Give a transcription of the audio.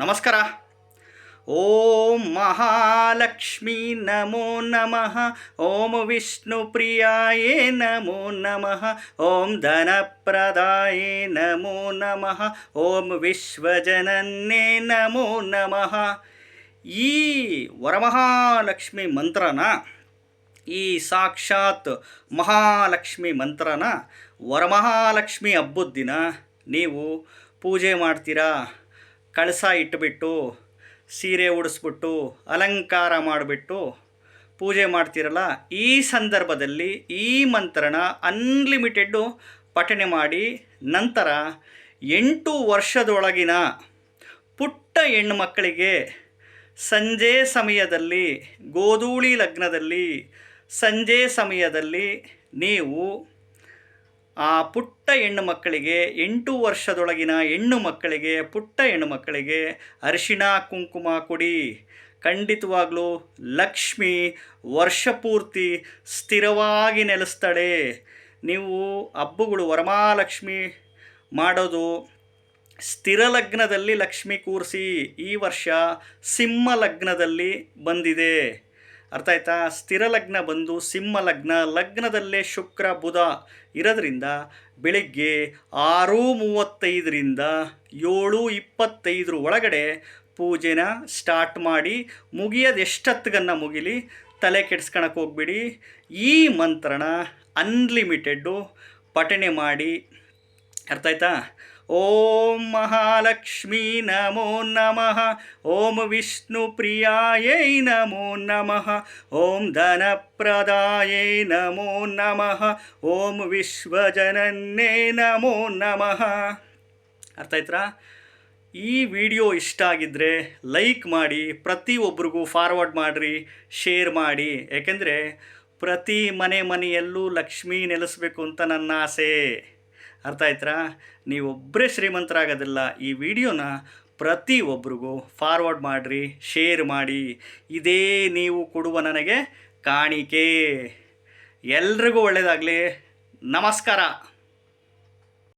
ನಮಸ್ಕಾರ. ಓಂ ಮಹಾಲಕ್ಷ್ಮೀ ನಮೋ ನಮಃ. ಓಂ ವಿಷ್ಣು ಪ್ರಿಯಾಯೇ ನಮೋ ನಮಃ. ಓಂ ಧನಪ್ರದಾಯೇ ನಮೋ ನಮಃ. ಓಂ ವಿಶ್ವಜನನ್ನೇ ನಮೋ ನಮಃ. ಈ ವರಮಹಾಲಕ್ಷ್ಮಿ ಮಂತ್ರನ, ಈ ಸಾಕ್ಷಾತ್ ಮಹಾಲಕ್ಷ್ಮಿ ಮಂತ್ರನ ವರಮಹಾಲಕ್ಷ್ಮಿ ಹಬ್ಬದ ದಿನ ನೀವು ಪೂಜೆ ಮಾಡ್ತೀರಾ? ಕಳಸ ಇಟ್ಬಿಟ್ಟು, ಸೀರೆ ಉಡಿಸ್ಬಿಟ್ಟು, ಅಲಂಕಾರ ಮಾಡಿಬಿಟ್ಟು ಪೂಜೆ ಮಾಡ್ತೀರಲ್ಲ, ಈ ಸಂದರ್ಭದಲ್ಲಿ ಈ ಮಂತ್ರನ ಅನ್ಲಿಮಿಟೆಡ್ಡು ಪಠಣೆ ಮಾಡಿ, ನಂತರ ಎಂಟು ವರ್ಷದೊಳಗಿನ ಪುಟ್ಟ ಹೆಣ್ಣು ಮಕ್ಕಳಿಗೆ ಸಂಜೆ ಸಮಯದಲ್ಲಿ, ಗೋಧೂಳಿ ಲಗ್ನದಲ್ಲಿ, ಸಂಜೆ ಸಮಯದಲ್ಲಿ ನೀವು ಆ ಪುಟ್ಟ ಹೆಣ್ಣು ಮಕ್ಕಳಿಗೆ, ಎಂಟು ವರ್ಷದೊಳಗಿನ ಹೆಣ್ಣು ಮಕ್ಕಳಿಗೆ, ಪುಟ್ಟ ಹೆಣ್ಣು ಮಕ್ಕಳಿಗೆ ಅರಿಶಿಣ ಕುಂಕುಮ ಕೊಡಿ. ಖಂಡಿತವಾಗಲೂ ಲಕ್ಷ್ಮಿ ವರ್ಷಪೂರ್ತಿ ಸ್ಥಿರವಾಗಿ ನೆಲೆಸ್ತಾಳೆ. ನೀವು ಹಬ್ಬಗಳು ವರಮಹಾಲಕ್ಷ್ಮಿ ಮಾಡೋದು, ಸ್ಥಿರ ಲಗ್ನದಲ್ಲಿ ಲಕ್ಷ್ಮಿ ಕೂರಿಸಿ ಈ ವರ್ಷ ಸಿಂಹ ಲಗ್ನದಲ್ಲಿ ಬಂದಿದೆ. ಅರ್ಥ ಆಯ್ತಾ? ಸ್ಥಿರ ಲಗ್ನ ಬಂದು ಸಿಂಹ ಲಗ್ನ, ಲಗ್ನದಲ್ಲೇ ಶುಕ್ರ, ಬುಧ ಇರೋದ್ರಿಂದ ಬೆಳಿಗ್ಗೆ ಆರು ಮೂವತ್ತೈದರಿಂದ ಏಳು ಇಪ್ಪತ್ತೈದರ ಒಳಗಡೆ ಪೂಜೆನ ಸ್ಟಾರ್ಟ್ ಮಾಡಿ ಮುಗಿಯೋದು ಮುಗಿಲಿ? ತಲೆ ಕೆಡ್ಸ್ಕೊಳಕ್ಕೆ ಹೋಗ್ಬಿಡಿ. ಈ ಮಂತ್ರನ ಅನ್ಲಿಮಿಟೆಡ್ಡು ಪಠಣೆ ಮಾಡಿ. ಅರ್ಥ ಆಯ್ತಾ? ಓಂ ಮಹಾಲಕ್ಷ್ಮೀ ನಮೋ ನಮಃ. ಓಂ ವಿಷ್ಣು ಪ್ರಿಯಾಯೈ ನಮೋ ನಮಃ. ಓಂ ಧನಪ್ರದಾಯೈ ನಮೋ ನಮಃ. ಓಂ ವಿಶ್ವಜನನ್ನೇ ನಮೋ ನಮಃ. ಅರ್ಥ ಆಯ್ತಾ ಈ ವಿಡಿಯೋ ಇಷ್ಟ ಆಗಿದ್ದರೆ ಲೈಕ್ ಮಾಡಿ ಪ್ರತಿಯೊಬ್ಬರಿಗೂ ಫಾರ್ವರ್ಡ್ ಮಾಡಿರಿ ಶೇರ್ ಮಾಡಿ. ಯಾಕೆಂದರೆ ಪ್ರತಿ ಮನೆ ಮನೆಯಲ್ಲೂ ಲಕ್ಷ್ಮೀ ನೆಲೆಸಬೇಕು ಅಂತ ನನ್ನ ಆಸೆ. ಅರ್ಥ ಆಯ್ತಾ ನೀವೊಬ್ಬರೇ ಶ್ರೀಮಂತರಾಗೋದಿಲ್ಲ. ಈ ವಿಡಿಯೋನ ಪ್ರತಿಯೊಬ್ಬರಿಗೂ ಫಾರ್ವರ್ಡ್ ಮಾಡಿರಿ ಶೇರ್ ಮಾಡಿ. ಇದೇ ನೀವು ಕೊಡುವ ನನಗೆ ಕಾಣಿಕೆ. ಎಲ್ರಿಗೂ ಒಳ್ಳೆಯದಾಗಲಿ ನಮಸ್ಕಾರ.